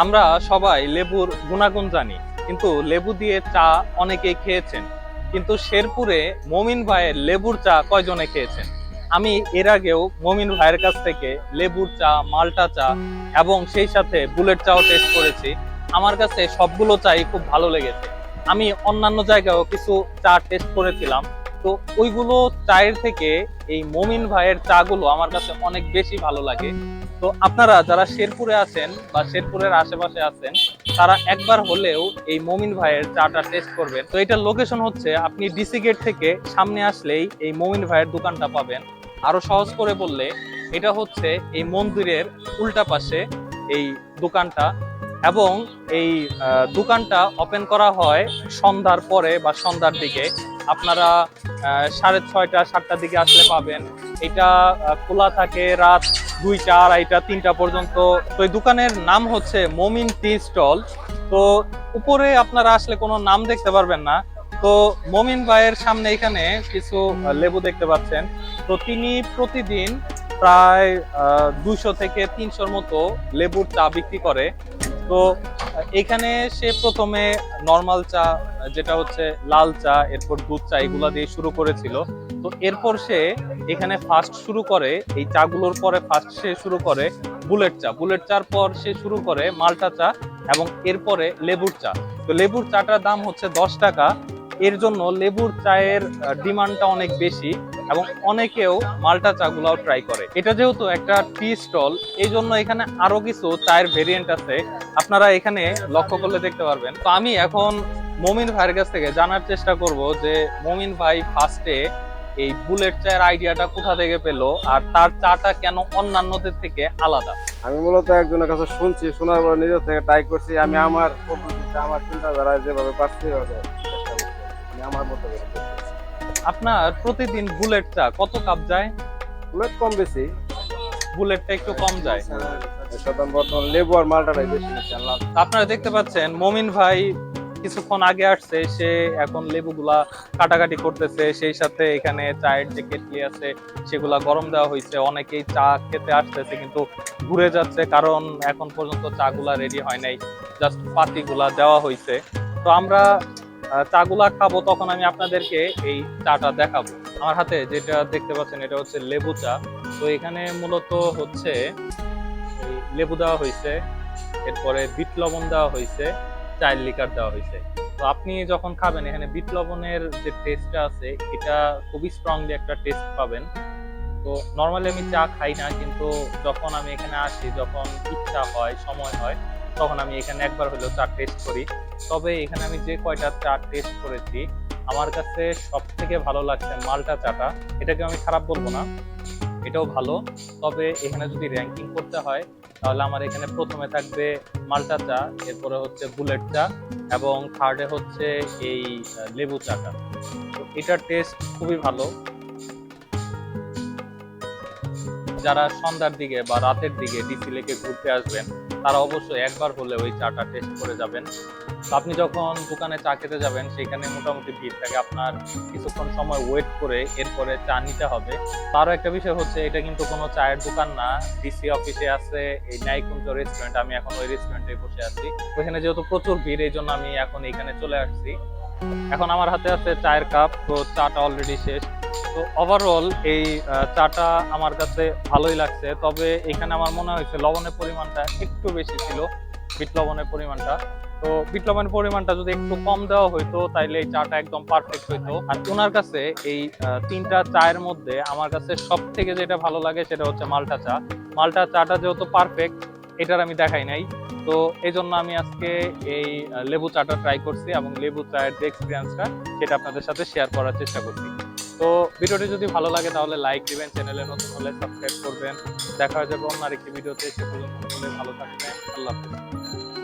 আমরা সবাই লেবুর গুণাগুণ জানি, কিন্তু লেবু দিয়ে চা অনেকেই খেয়েছেন। কিন্তু শেরপুরে মমিন ভাইয়ের লেবুর চা কয়জনে খেয়েছেন? আমি এর আগেও মমিন ভাইয়ের কাছ থেকে লেবুর চা, মালটা চা এবং সেই সাথে বুলেট চাও টেস্ট করেছি। আমার কাছে সবগুলো চাই খুব ভালো লেগেছে। আমি অন্যান্য জায়গায়ও কিছু চা টেস্ট করেছিলাম। তো ওইগুলো চায়ের থেকে এই মমিন ভাইয়ের চাগুলো আমার কাছে অনেক বেশি ভালো লাগে। তো আপনারা যারা শেরপুরে আছেন বা শেরপুরের আশেপাশে আছেন, তারা একবার হলেও এই মমিন ভাইয়ের চাটা টেস্ট করবেন। তো এটার লোকেশন হচ্ছে আপনি ডিসি গেট থেকে সামনে আসলেই এই মমিন ভাইয়ের দোকানটা পাবেন। আরও সহজ করে বললে, এটা হচ্ছে এই মন্দিরের উল্টা পাশে এই দোকানটা এবং এই দোকানটা ওপেন করা হয় সন্ধ্যার পরে বা সন্ধ্যার দিকে। আপনারা সাড়ে ছয়টা, সাতটার দিকে আসলে পাবেন। এটা খোলা থাকে রাত দুইটা আড়াইটা তিনটা পর্যন্ত। তো এই দোকানের নাম হচ্ছে মমিন টি স্টল। তো উপরে আপনারা আসলে কোনো নাম দেখতে পারবেন না। তো মমিন ভাইয়ের সামনে এখানে কিছু লেবু দেখতে পাচ্ছেন। তো তিনি প্রতিদিন প্রায় দুশো থেকে তিনশোর মতো লেবুর চা বিক্রি করে। তো এখানে সে প্রথমে নর্মাল চা, যেটা হচ্ছে লাল চা, এরপর দুধ চা, এগুলা দিয়ে শুরু করেছিল। তো এরপর সে এখানে ফার্স্ট শুরু করে, এই চাগুলোর পরে ফার্স্ট সে শুরু করে বুলেট চা। বুলেট চার পর সে শুরু করে মাল্টা চা এবং এরপরে লেবুর চা। তো লেবুর চাটার দাম হচ্ছে দশ টাকা। এর জন্য লেবুর চায়ের ডিমান্ডটা অনেক বেশি এবং অনেকেও মাল্টা চাগুলাও ট্রাই করে। এটা যেহেতু একটা টি স্টল এই জন্য এখানে আরও কিছু চায়ের ভেরিয়েন্ট আছে। আপনারা এখানে লক্ষ্য করলে দেখতে পারবেন। তো আমি এখন মমিন ভাইয়ের কাছ থেকে জানার চেষ্টা করব যে, মমিন ভাই ফার্স্টে এই বুলেট চায়ের আইডিয়াটা কোথা থেকে পেল আর তার চাটা কেন অন্যান্যদের থেকে আলাদা? আমি মূলত একজনের কাছে শুনছি শোনার পর নিজের থেকে ট্রাই করছি। আমি আমার পদ্ধতিতে আমার চিন্তাধারায় যেভাবে পারছি আমি আমার মতো আপনার প্রতিদিন বুলেট চা কত কাপ যায়? বুলেট কম বেশি। বুলেটটা একটু কম যায়। বর্তমান লেবু আর মালটাটাই বেশি আপনারা দেখতে পাচ্ছেন মমিন ভাই কিছুক্ষণ আগে আসছে, সে এখন লেবুগুলা কাটাকাটি করতেছে, সেই সাথে এখানে চায়ের যে কেটলি আছে, সেগুলা গরম দেওয়া হয়েছে। অনেকেই চা খেতে আসতেছে, কিন্তু ঘুরে যাচ্ছে, কারণ এখন পর্যন্ত চাগুলা রেডি হয় নাই জাস্ট পাতিগুলা দেওয়া হয়েছে। তো আমরা চাগুলা খাব, তখন আমি আপনাদেরকে এই চাটা দেখাবো। আমার হাতে যেটা দেখতে পাচ্ছেন, এটা হচ্ছে লেবু চা। তো এখানে মূলত হচ্ছে লেবু দেওয়া হয়েছে, এরপরে বিট লবণ দেওয়া হয়েছে চায়ের লিকার দেওয়া হয়েছে। তো আপনি যখন খাবেন, এখানে বিট লবণের যে টেস্টটা আছে, এটা খুবই স্ট্রংলি একটা টেস্ট পাবেন। তো নর্মালি আমি চা খাই না, কিন্তু যখন আমি এখানে আসি, যখন ইচ্ছা হয়, সময় হয়, তখন আমি এখানে একবার হলেও চা টেস্ট করি। তবে এখানে আমি যে কয়টা চা টেস্ট করেছি, আমার কাছে সব থেকে ভালো লাগছে মালটা চাটা। এটাকে আমি খারাপ বলব না। এটাও ভালো। তবে এখানে যদি র্যাঙ্কিং করতে হয়, তাহলে আমার এখানে প্রথমে থাকবে মাল্টা চা, এরপরে হচ্ছে বুলেট চা এবং থার্ডে হচ্ছে এই লেবু চাটা। তো এটার টেস্ট খুবই ভালো। যারা সন্ধ্যার দিকে বা রাতের দিকে ডিসি লেকে ঘুরতে আসবেন তারা অবশ্যই একবার হলে ওই চাটা টেস্ট করে যাবেন। আপনি যখন দোকানে চা খেতে যাবেন, সেখানে মোটামুটি ভিড় থাকে। আপনার কিছুক্ষণ সময় ওয়েট করে এরপরে চা নিতে হবে। তারও একটা বিষয় হচ্ছে, এটা কিন্তু কোনো চায়ের দোকান না। ডিসি অফিসে আছে, এই ন্যায়কুঞ্জ রেস্টুরেন্ট আমি এখন ওই রেস্টুরেন্টে বসে আছি। ওইখানে যেহেতু প্রচুর ভিড়, এই জন্য আমি এখন এখানে চলে আসছি। এখন আমার হাতে আছে চায়ের কাপ তো চাটা অলরেডি শেষ। তো ওভারঅল এই চাটা আমার কাছে ভালোই লাগছে। তবে এখানে আমার মনে হয়েছে লবণের পরিমাণটা একটু বেশি ছিল, বিট লবণের পরিমাণটা। তো বিট লবণের পরিমাণটা যদি একটু কম দেওয়া হইতো, তাইলে এই চাটা একদম পারফেক্ট হইতো। আর ওনার কাছে এই তিনটা চায়ের মধ্যে আমার কাছে সব থেকে যেটা ভালো লাগে সেটা হচ্ছে মালটা চা। মালটা চাটা যেহেতু পারফেক্ট এটার আমি দেখাই নাই। তো এই জন্য আমি আজকে এই লেবু চাটা ট্রাই করছি এবং লেবু চায়ের যে এক্সপিরিয়েন্সটা সেটা আপনাদের সাথে শেয়ার করার চেষ্টা করছি। তো ভিডিওটি যদি ভালো লাগে তাহলে লাইক দিবেন চ্যানেলে নতুন হলে সাবস্ক্রাইব করবেন। দেখা হয়ে যাবে অন্য আরেকটি ভিডিওতে, সে পর্যন্ত ভালো থাকবেন। আল্লাহ হাফেজ।